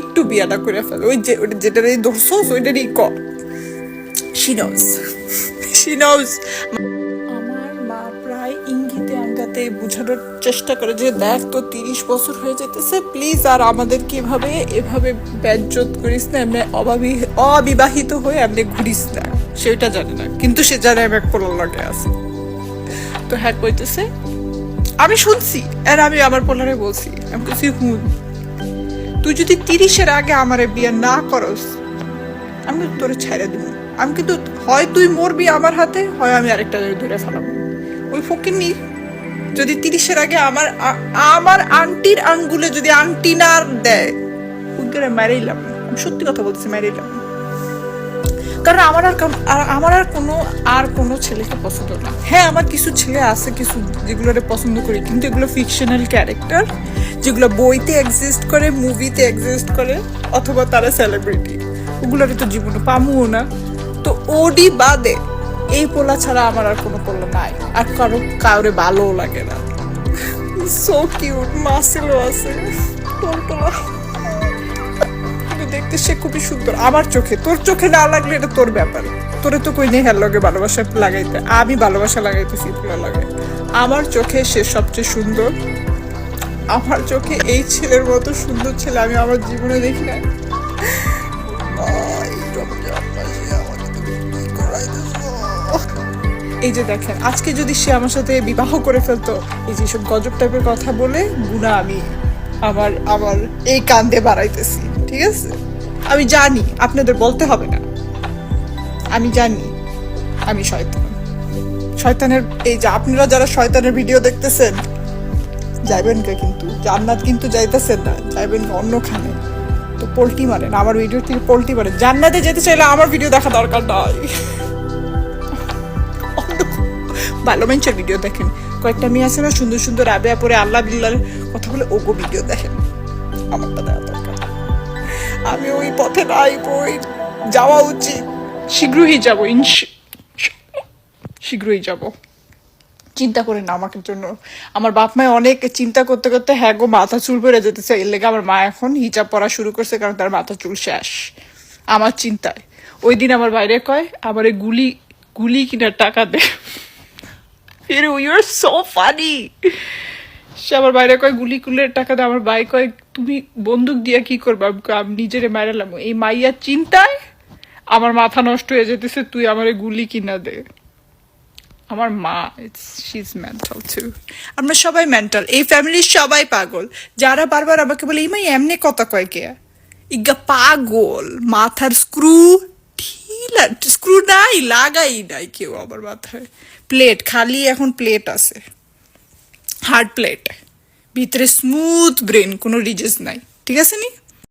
একটু বিয়াটা করে ফেল। ওই যে, ওটা যেটারই ধরছস ওইটারই she knows. She knows. আমার মা প্রায় ইঙ্গিতে আঙ্গাতে বোঝানোর চেষ্টা করে যে, দেখ তো তিরিশ বছর হয়ে যেতেছে প্লিজ আর আমাদেরকে এভাবে এভাবে ব্যাজ্যত করিস না, এমনি অভাবি অবিবাহিত হয়ে এমনি ঘুরিস না। সেটা জানে না, কিন্তু সে জানে আমি এক পোলার লগে আছে। তো হ্যাঁ কইতেছে আমি শুনছি, আর আমি আমার পোলারে বলছি। আমি বলছি হুন তুই যদি তিরিশের আগে আমার বিয়ে না করস, আমি তোরে ছাইড়া দিব। আমি কিন্তু, হয় তুই মরবি আমার হাতে, হয় আমি আরেকটা ধরে ফেলাম ওই ফকিনি যদি তিরিশের আগে আমার আমার আন্টির আঙ্গুলে যদি আন্টি না দেয় ওইগুলো মেরেইলাম আমি সত্যি কথা বলতেছি মেরেইলাম কারণ আমার আর আমার আর কোনো আর কোনো ছেলেকে পছন্দ না। হ্যাঁ আমার কিছু ছেলে আছে, কিছু যেগুলো পছন্দ করি, কিন্তু এগুলো ফিকশনাল ক্যারেক্টার যেগুলো বইতে এক্সিস্ট করে মুভিতে এক্সিস্ট করে, অথবা তারা সেলিব্রিটি ওগুলোর তো জীবনে পামুও না। তো ওডি বাদে এই পোলা ছাড়া আমার আর কোনো পোলা নাই। আর কারও কাউরে ভালোও লাগে না। সো কিউট মাসেলও আছে। টোলটোলা কিন্তু দেখতে সে খুবই সুন্দর। আমার চোখে, তোর চোখে না লাগলে এটা তোর ব্যাপার। তোরে তো কই নেই লগে ভালোবাসা লাগাইতে। আমি ভালোবাসা লাগাইতেছি ফুলা লাগাই আমার চোখে সে সবচেয়ে সুন্দর। আমার চোখে এই ছেলের মতো সুন্দর ছেলে আমি আমার জীবনে দেখি না? এই যে দেখেন, আজকে যদি সে আমার সাথে বিবাহ করে ফেলতো, এই যে সব গজব টাইপের কথা বলে গুণা আমি আমার আমার এই কান্দে বাড়াইতেছি। ঠিক আছে? আমি জানি, আপনাদের বলতে হবে না। আমি জানি, আমি শয়তান। শয়তানের, এই যে আপনারা যারা শয়তানের ভিডিও দেখতেছেন, যাইবেন কে কিন্তু? জান্নাত কিন্তু যাইতেছেন না, যাইবেন অন্যখানে। তো পোল্টি মারেন, আমার ভিডিও থেকে পোল্টি মারেন। জান্নাতে যেতে চাইলে আমার ভিডিও দেখা দরকার নয় ভালো মানুষের ভিডিও দেখেন। কয়েকটা মেয়ে আছে না, সুন্দর সুন্দর আবেয়া পরে আল্লাহ বিল্লার কথা বলে ওগো ভিডিও দেখেন। আমারটা দেওয়া দরকার আমি ওই পথে নাই বই যাওয়া উচিত। শীঘ্রই যাব শীঘ্রই যাব। চিন্তা করে না আমাকে জন্য। আমার বাপ মায় অনেক চিন্তা করতে করতে হ্যাঁ গো মাথা চুল পড়ে যেতেছে। এর লেগে আমার মা এখন হিজাব পড়া শুরু করছে কারণ তার মাথা চুল শেষ। আমার চিন্তায়। ওই দিন আমার বাইরে কয় আমার এই গুলি গুলি কিনার টাকা দে। ফির ইউর সো ফানি সে আমার বাইরে কয় গুলি কুলের টাকা দে। আমার ভাই কয় তুমি বন্দুক দিয়া কি করবা? আমি নিজেরে মারালাম এই মাইয়ার চিন্তায় আমার মাথা নষ্ট হয়ে যেতেছে তুই আমার গুলি কিনা দে। আমার মা শি ইজ মেন্টাল টু আমরা সবাই মেন্টাল এই ফ্যামিলির সবাই পাগল। যারা বারবার আমাকে বলে, ইমাই, এমনি কথা কয় কে? ইগা পাগল। মাথার স্ক্রু ঢিলা স্ক্রু নাই, লাগাই নাই কেউ আমার মাথায়। প্লেট খালি এখন প্লেট আছে। হার্ড প্লেট ভিতরে স্মুথ ব্রেন কোনো রিজেস নাই। ঠিক আছে নি?